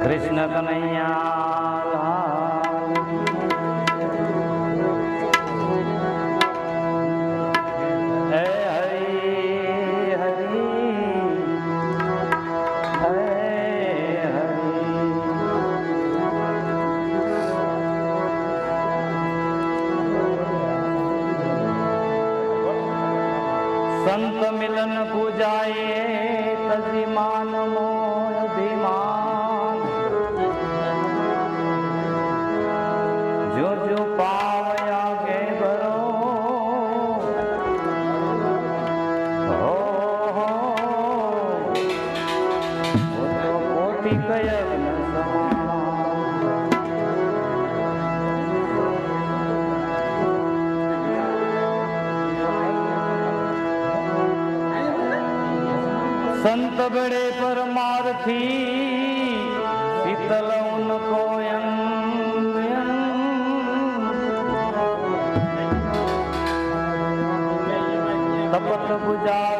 કૃષ્ણ કનૈયા संत बड़े परमार्थी शीतल उनको तपत बुझा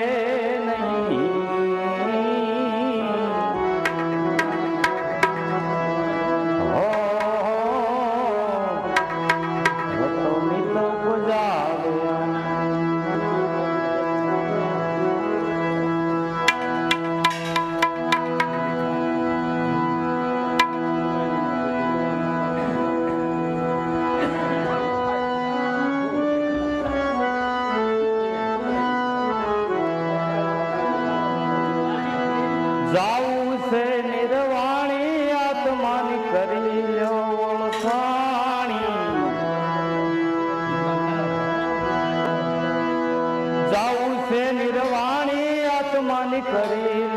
করে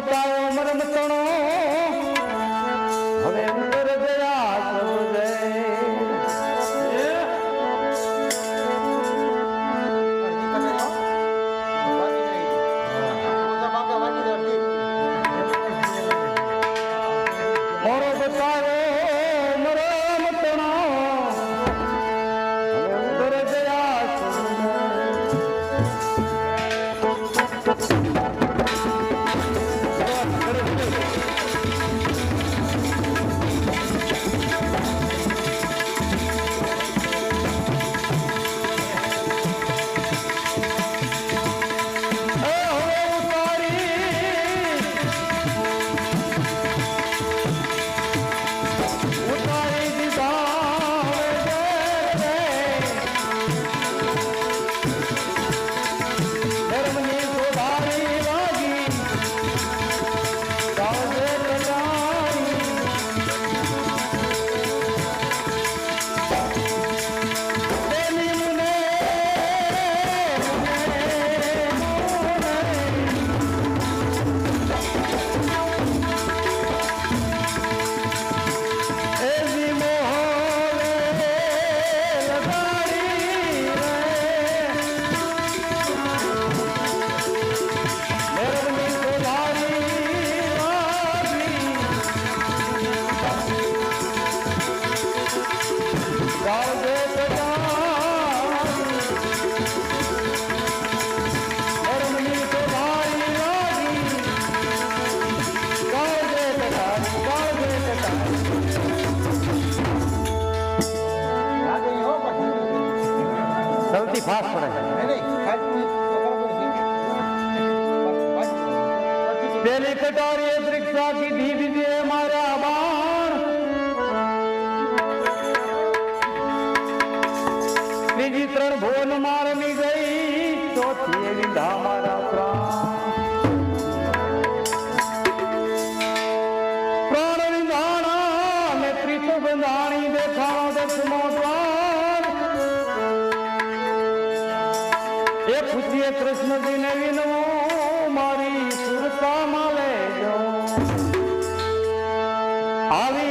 બતાવ્યો મરમ તણો. એ પૂજ્ય કૃષ્ણજીને વિનવું મારી સુરતા માલે આવી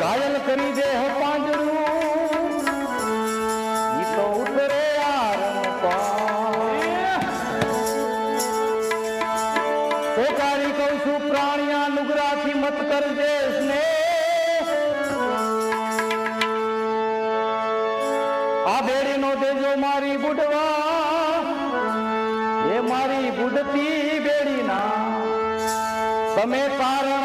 ઘાયલ કરી દે પાંજરું. ઈ તો ઉતરે પોકારી કઉ છું, પ્રાણિયા નુગરાથી મત કરજે સ્ને આ બેડીનો દેજો મારી બુડવા એ મારી બુડતી બેડીના. તમે તારા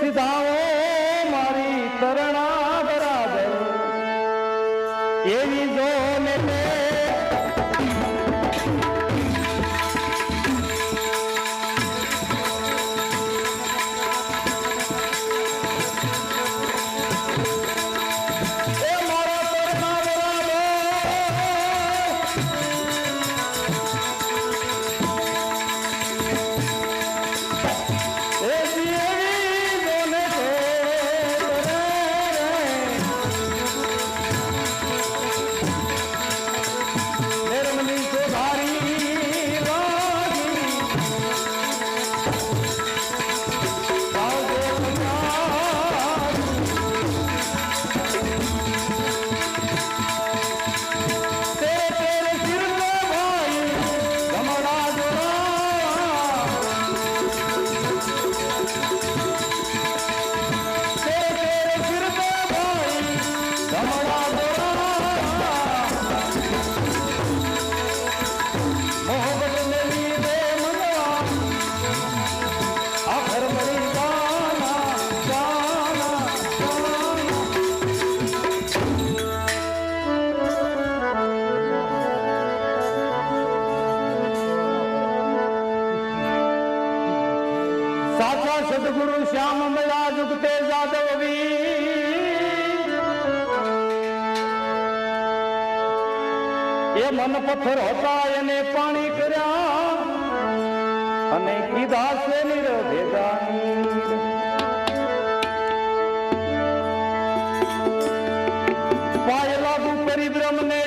se સાચા સદગુરુ શ્યામ મલા જુગતે જાદવવી એ મન પથ્થર હતા એને પાણી કર્યા. અને કીધા છે નિરભે પાય લાગુ પરિભ્રમને